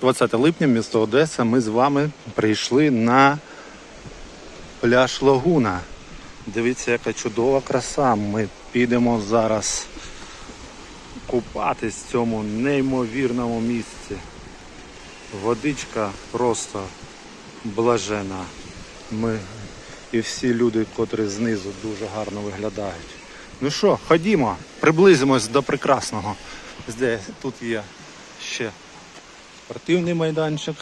20 липня, місто Одеса. Ми з вами прийшли на пляж Лагуна. Дивіться, яка чудова краса. Ми підемо зараз купатись в цьому неймовірному місці. Водичка просто блажена. Ми і всі люди, котрі знизу дуже гарно виглядають. Ну що, ходімо, приблизимось до прекрасного. Де тут є ще спортивний майданчик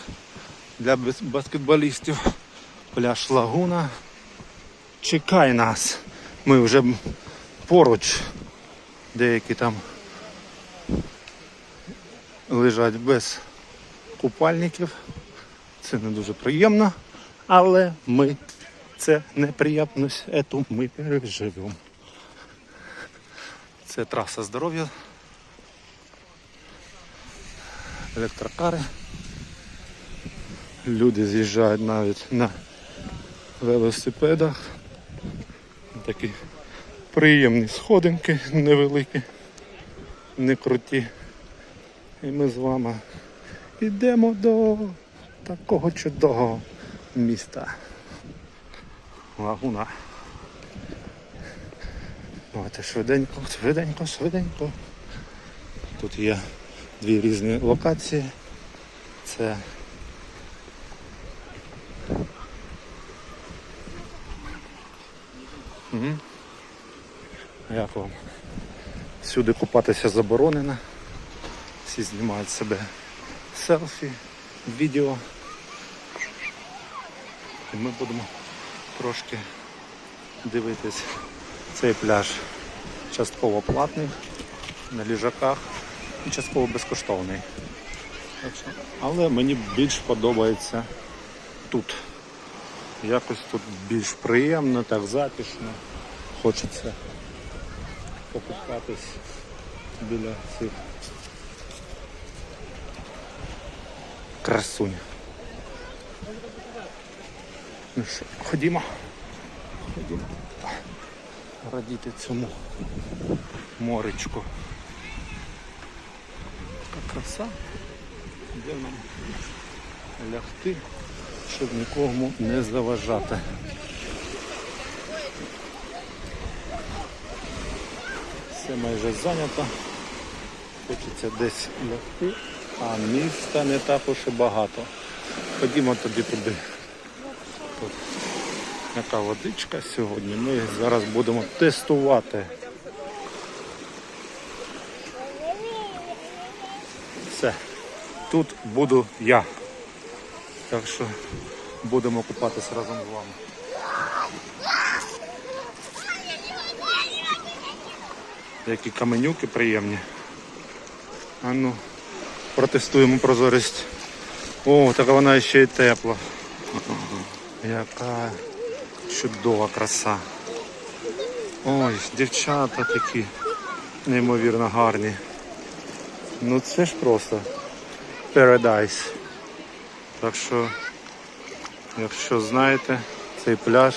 для баскетболістів. Пляж Лагуна. Чекай нас. Ми вже поруч. Деякі там лежать без купальників. Це не дуже приємно, але ми це неприємність, ету ми переживемо. Це траса здоров'я. Електрокари. Люди з'їжджають навіть на велосипедах. Такі приємні сходинки невеликі, не круті. І ми з вами йдемо до такого чудового міста. Лагуна. Давайте швиденько, швиденько, швиденько. Тут є дві різні локації. Це. Як вам? Всюди купатися заборонено. Всі знімають себе селфі, відео. І ми будемо трошки дивитись цей пляж частково платний на ліжаках і частково безкоштовний. Але мені більш подобається тут. Якось тут більш приємно, так затишно. Хочеться покупатись біля цих красунь. Ну що, ходімо. Ходімо. Радіти цьому моречку. Така краса. Де нам лягти, щоб нікому не заважати. Все майже зайнято. Хочеться десь лягти, а міста не так уж і багато. Ходімо тоді туди. Тут яка водичка сьогодні. Ми зараз будемо тестувати. Все. Тут буду я. Так що будемо купатися разом з вами. Які каменюки приємні. А ну, протестуємо прозорість. О, така вона ще й тепла. Яка чудова краса. Ой, дівчата такі неймовірно гарні. Ну це ж просто Paradise. Так що, якщо знаєте цей пляж,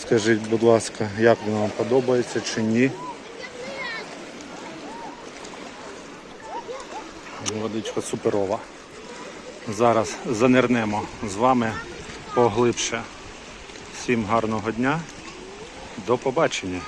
скажіть, будь ласка, як він вам подобається чи ні. Водичка суперова. Зараз занирнемо з вами поглибше. Всім гарного дня. До побачення.